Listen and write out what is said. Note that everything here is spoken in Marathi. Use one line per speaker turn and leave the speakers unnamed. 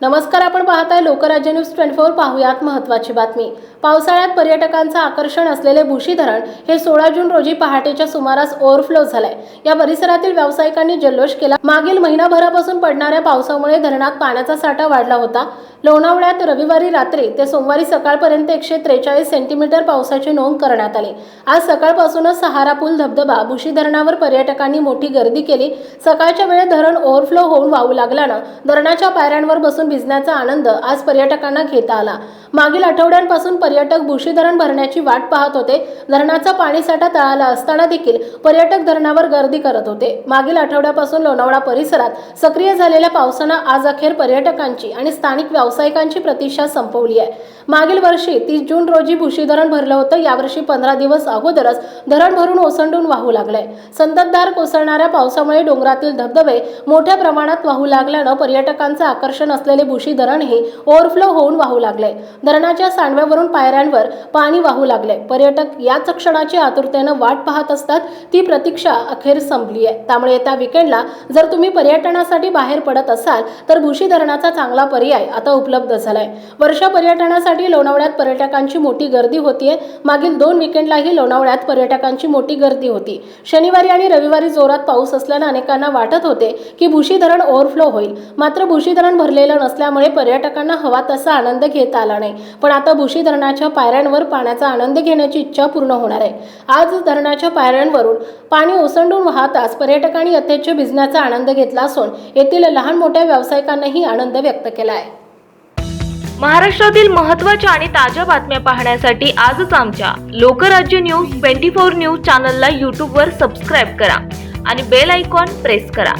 नमस्कार आपण पाहताय लोकराज्य न्यूज ट्वेंटी फोर पाहूयात महत्त्वाची बातमी. पावसाळ्यात पर्यटकांचं आकर्षण असलेले भुशी धरण हे सोळा जून रोजी पहाटेच्या सुमारास ओव्हरफ्लो झालंय. या परिसरातील व्यावसायिकांनी जल्लोष केला. मागील महिनाभरापासून पडणाऱ्या पावसामुळे धरणात पाण्याचा साठा वाढला होता. लोणावळ्यात रविवारी रात्री ते सोमवारी सकाळपर्यंत एकशे त्रेचाळीस सेंटीमीटर पावसाची नोंद करण्यात आली. आज सकाळपासूनच सहारा पूल धबधबा भुशी धरणावर पर्यटकांनी मोठी गर्दी केली. सकाळच्या वेळेत धरण ओव्हरफ्लो होऊन वाहू लागल्यानं धरणाच्या पायऱ्यांवर बसून भिजण्याचा आनंद आज पर्यटकांना घेता आला. मागील आठवड्यांपासून पर्यटक भुशी धरण भरण्याची वाट पाहत होते. धरणाचा पाणीसाठा तळाला असताना देखील पर्यटक धरणावर गर्दी करत होते. मागील आठवड्यापासून लोणावळा परिसरात सक्रिय झालेल्या पावसानं आज अखेर पर्यटकांची आणि स्थानिक व्यावसायिकांची प्रतीक्षा संपवली आहे. मागील वर्षी तीस जून रोजी भुशी धरण भरलं होतं. यावर्षी पंधरा दिवस अगोदरच धरण भरून ओसंडून वाहू लागलंय. संततधार कोसळणाऱ्या पावसामुळे डोंगरातील धबधबे मोठ्या प्रमाणात वाहू लागल्यानं पर्यटकांचं आकर्षण असलेले भुशी धरणही ओव्हरफ्लो होऊन वाहू लागले धरणाच्या सांडव्यावरून पायऱ्यांवर पाणी वाहू लागले पर्यटक याच क्षणाची आतुरतेनं वाट पाहत असतात. ती प्रतीक्षा अखेर संपली आहे. त्यामुळे येत्या विकेंडला जर तुम्ही पर्यटनासाठी बाहेर पडत असाल तर भुशी धरणाचा चांगला पर्याय आता उपलब्ध झालाय. वर्ष पर्यटनासाठी लोणावळ्यात पर्यटकांची मोठी गर्दी होतीये. मागील दोन विकेंडलाही लोणावळ्यात पर्यटकांची मोठी गर्दी होती. शनिवारी आणि रविवारी जोरात पाऊस असल्यानं अनेकांना वाटत होते की भुशी धरण ओव्हरफ्लो होईल. मात्र भुशी धरण भरलेलं नसल्यामुळे पर्यटकांना हवा तसा आनंद घेता आला नाही. नाही. पण आता भुशी धरणाच्या पायऱ्यांवर पाण्याचा आनंद घेण्याची इच्छा पूर्ण होणार आहे. आज धरणाच्या पायऱ्यांवरून पाणी ओसंडून वाहताच पर्यटकांनी यथेच्छ भिजण्याचा आनंद घेतला असून येथील लहान मोठ्या व्यावसायिकांनाही आनंद व्यक्त केला आहे.
महाराष्ट्रातील महत्त्वाच्या आणि ताज्या बातम्या पाहण्यासाठी आजच आमच्या Lokrajya news twenty four news चॅनलला यूट्यूबवर सबस्क्राईब करा आणि बेल आयकॉन प्रेस करा.